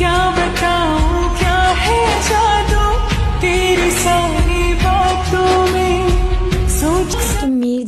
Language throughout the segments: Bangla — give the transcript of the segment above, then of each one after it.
can't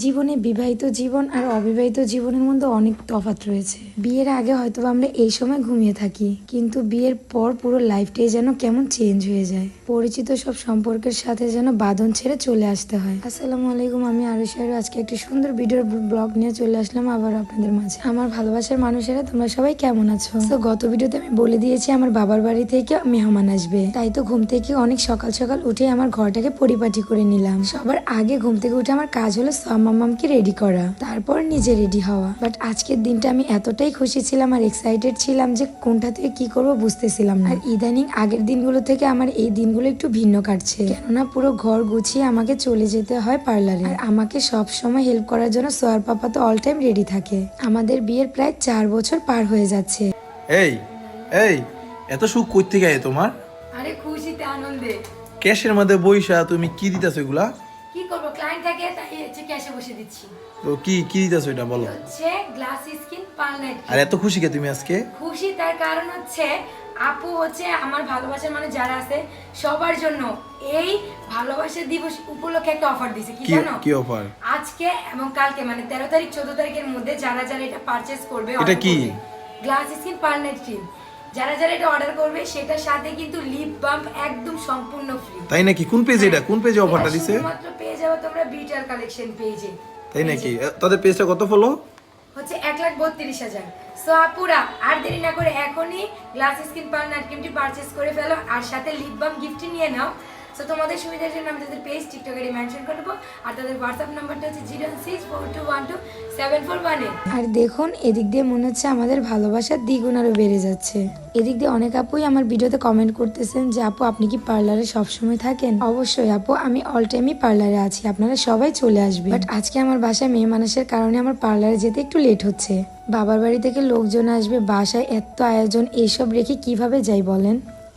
জীবনে বিবাহিত জীবন আর অবিবাহিত জীবনের মধ্যে অনেক তফাৎ রয়েছে। বিয়ের আগে হয়তো আমরা এই সময় ঘুমিয়ে থাকি, কিন্তু বিয়ের পর পুরো লাইফটাই যেন কেমন চেঞ্জ হয়ে যায়। পরিচিত সব সম্পর্কের সাথে যেন বাঁধন ছেড়ে চলে আসতে হয়। আসসালামু আলাইকুম, আমি আরও। শাহরু আজকে একটি সুন্দর ভিডিওর ব্লগ নিয়ে চলে আসলাম আবার আপনাদের মাঝে। আমার ভালোবাসার মানুষেরা, তোমরা সবাই কেমন আছো? তো গত ভিডিওতে আমি বলে দিয়েছি, আমার বাবার বাড়ি থেকে মেহমান আসবে। তাই তো ঘুম থেকে অনেক সকাল সকাল উঠে আমার ঘরটাকে পরিপাটি করে নিলাম। সবার আগে ঘুম থেকে উঠে আমার কাজ হলো মামামকে রেডি করা। তারপর নিজে রেডি হওয়া। বাট আজকের দিনটা আমি এতটাই খুশি ছিলাম আর এক্সাইটেড ছিলাম যে কোনটা থেকে কি করব বুঝতেছিলাম না। আর ইদানিং আগের দিনগুলো থেকে আমার এই দিনগুলো একটু ভিন্ন কাটছে। কেননা পুরো ঘর গুছিয়ে আমাকে চলে যেতে হয় পার্লারে। আর আমাকে সব সময় হেল্প করার জন্য সোয়ার পাপা তো অল টাইম রেডি থাকে। আমাদের বিয়ের প্রায় চার বছর পার হয়ে যাচ্ছে। এই এই এত সুখ কই থেকে আয় তোমার? আরে খুশিতে আনন্দে। ক্যাশের মধ্যে বইসা তুমি কি দিতেছো এগুলা? ক্যাশে বসে দিচ্ছি। তো কি কি দিতেছো এটা বলো? হচ্ছে গ্লাস স্কিন আর এত খুশি কে তুমি আজকে? খুশি তার কারণ হচ্ছে আপু হচ্ছে আমার ভালোবাসার মানুষ যারা আছে সবার জন্য এই ভালোবাসা দিবস উপলক্ষে একটা অফার দিছে কি জানো? কি অফার আজকে এবং কালকে মানে তেরো তারিখ চোদ্দ তারিখের মধ্যে যারা যারা এটা পারচেস করবে এটা কি? গ্লাস স্কিন পার্লার ক্রিম যারা যারা এটা অর্ডার করবে সেটার সাথে কিন্তু লিপ বাম্প একদম সম্পূর্ণ ফ্রি তাই নাকি? কোন পেজে এটা? কোন পেজে অফারটা দিছে? শুধুমাত্র যাবে তোমরা বিটার কালেকশন পেজে তাই নাকি? তাদের পেজটা কত ফলো হচ্ছে এক লাখ বত্রিশ হাজার। সো আপুরা আর দেরি না করে এখনই গ্লাস স্কিন পার্লার ক্রিমটি পারচেস করে ফেলো আর সাথে লিপ বাম গিফট নিয়ে নাও। সো তোমাদের সুবিধার জন্য আমি তাদের পেজ টিকটকে মেনশন করে দেবো। আর তাদের হোয়াটসঅ্যাপ নাম্বারটা হচ্ছে zero six four two one two seven four one আর দেখুন, এদিক দিয়ে মনে হচ্ছে আমাদের ভালোবাসার দ্বিগুণ আরও বেড়ে যাচ্ছে। এদিক দিয়ে অনেক আপুই আমার ভিডিওতে কমেন্ট করতেছেন যে, আপু, আপনি কি পার্লারে সবসময় থাকেন? অবশ্যই, আপু, আমি অল টাইমই পার্লারে আছি, আপনারা সবাই চলে আসবে বাট আজকে আমার বাসায় মেয়ে মানুষের কারণে আমার পার্লারে যেতে একটু লেট হচ্ছে। বাবার বাড়ি থেকে লোকজন আসবে, বাসায় এত আয়োজন এইসব রেখে কীভাবে যাই বলেন?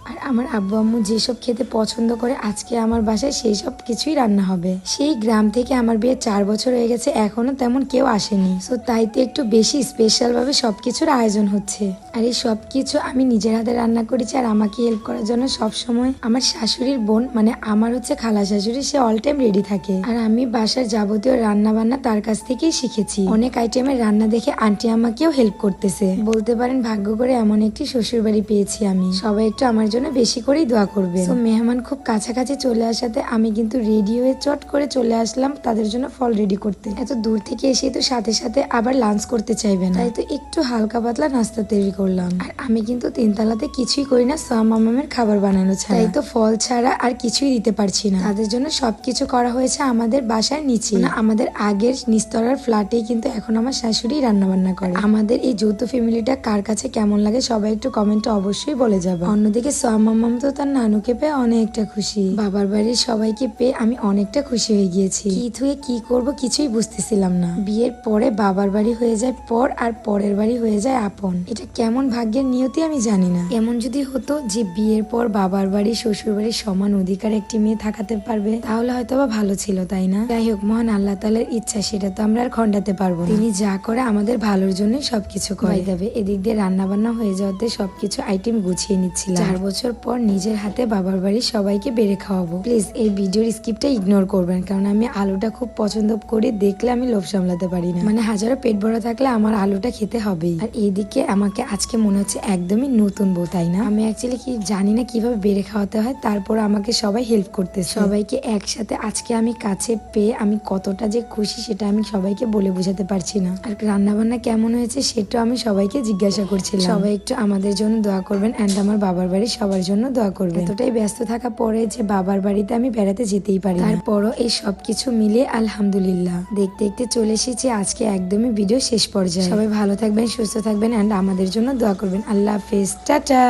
আর আমার আব্বু আম্মু যেসব খেতে পছন্দ করে আজকে আমার বাসায় সেই সব কিছুই রান্না হবে। সেই গ্রাম থেকে আমার বিয়ে চার বছর হয়ে গেছে, এখনও তেমন কেউ আসেনি। সো তাই তো একটু বেশি স্পেশাল ভাবে সবকিছুর আয়োজন হচ্ছে। আর এই সব কিছু আমি নিজের হাতে রান্না করেছি আর আমাকে হেল্প করার জন্য সব সময় আমার শাশুড়ির বোন মানে আমার হচ্ছে খালা শাশুড়ি, সে অল টাইম রেডি থাকে। আর আমি বাসার যাবতীয় রান্না বান্না তার কাছ থেকেই শিখেছি। অনেক আইটেমের রান্না দেখে আন্টি আমাকেও হেল্প করতেছে। বলতে পারেন, ভাগ্য করে এমন একটি শ্বশুর বাড়ি পেয়েছি আমি। সবাই একটু আমার জন্য বেশি করেই দোয়া করবে তো মেহমান খুব কাছাকাছি চলে আসাতে আমি কিন্তু রেডি হয়ে চট করে চলে আসলাম তাদের জন্য ফল রেডি করতে। এত দূর থেকে এসে তো সাথে সাথে আবার লাঞ্চ করতে চাইবে না। তাই তো একটু হালকা পাতলা নাস্তা তৈরি করলাম। আর আমি কিন্তু তিনতলাতে কিছুই করি না সোয়া মামামের খাবার বানানো ছাড়া। তাই তো ফল ছাড়া আর কিছুই দিতে পারছি না। তাদের জন্য সবকিছু করা হয়েছে আমাদের বাসার নিচে। না আমাদের আগের নিস্তলার ফ্ল্যাটেই কিন্তু এখন আমার শাশুড়ি রান্না বান্না করে আমাদের এই যৌথ ফ্যামিলিটা কার কাছে কেমন লাগে সবাই একটু কমেন্টে অবশ্যই বলে যাবে। অন্যদিকে সোয়া মামাম তো তার নানুকে পেয়ে অনেকটা খুশি। বাবার বাড়ির সবাইকে পেয়ে আমি অনেকটা খুশি হয়ে গিয়েছি। কি থুয়ে কি করব কিছুই বুঝতেছিলাম না। বিয়ের পরে বাবার বাড়ি হয়ে যায় পর আর পরের বাড়ি হয়ে যায় আপন। এটা কেমন ভাগ্যের নিয়তি আমি জানি না। এমন যদি হতো যে বিয়ের পর বাবার বাড়ি শ্বশুর বাড়ির সমান অধিকার একটি মেয়ে থাকাতে পারবে তাহলে হয়তো বা ভালো ছিল তাই না? যাই হোক মহান আল্লাহ তালার ইচ্ছা সেটা তো আমরা আর খণ্ডাতে পারব তিনি যা করে আমাদের ভালোর জন্যই সবকিছু করে। দেবে এদিক দিয়ে রান্না বান্না হয়ে যাওয়াতে সবকিছু আইটেম গুছিয়ে নিচ্ছিলাম। চার বছর পর নিজের হাতে বাবার বাড়ির সবাইকে বেড়ে খাওয়াবো। প্লিজ, এই ভিডিওর স্কিপটা ইগনোর করবেন, কারণ আমি আলুটা খুব পছন্দ করি দেখলে আমি লোভ সামলাতে পারি না। মানে হাজারো পেট ভরা থাকলে আমার আলুটা খেতে হবেই। আর এইদিকে আমাকে আজকে মনে হচ্ছে একদমই নতুন বউ, তাই না? আমি অ্যাকচুয়ালি কি জানি না কীভাবে বেড়ে খাওয়াতে হয়, তারপর আমাকে সবাই হেল্প করতে সবাইকে একসাথে আজকে আমি কাছে পেয়ে আমি কতটা যে খুশি সেটা আমি সবাইকে বলে বোঝাতে পারছি না। আর রান্না বান্না কেমন হয়েছে সেটা আমি সবাইকে জিজ্ঞাসা করছিলাম। সবাই একটু আমাদের জন্য দোয়া করবেন অ্যান্ড আমার বাবার বাড়ি সবার জন্য দোয়া করবে এতটাই ব্যস্ত থাকা পরে যে বাবার বাড়িতে আমি বেড়াতে যেতেই পারি। তারপরও এই সবকিছু মিলে আলহামদুলিল্লাহ। দেখতে দেখতে চলে এসেছি আজকে একদমই ভিডিও শেষ পর্যায়ে। সবাই ভালো থাকবেন সুস্থ থাকবেন অ্যান্ড আমাদের জন্য দোয়া করবেন। আল্লাহ হাফেজ। টাটা।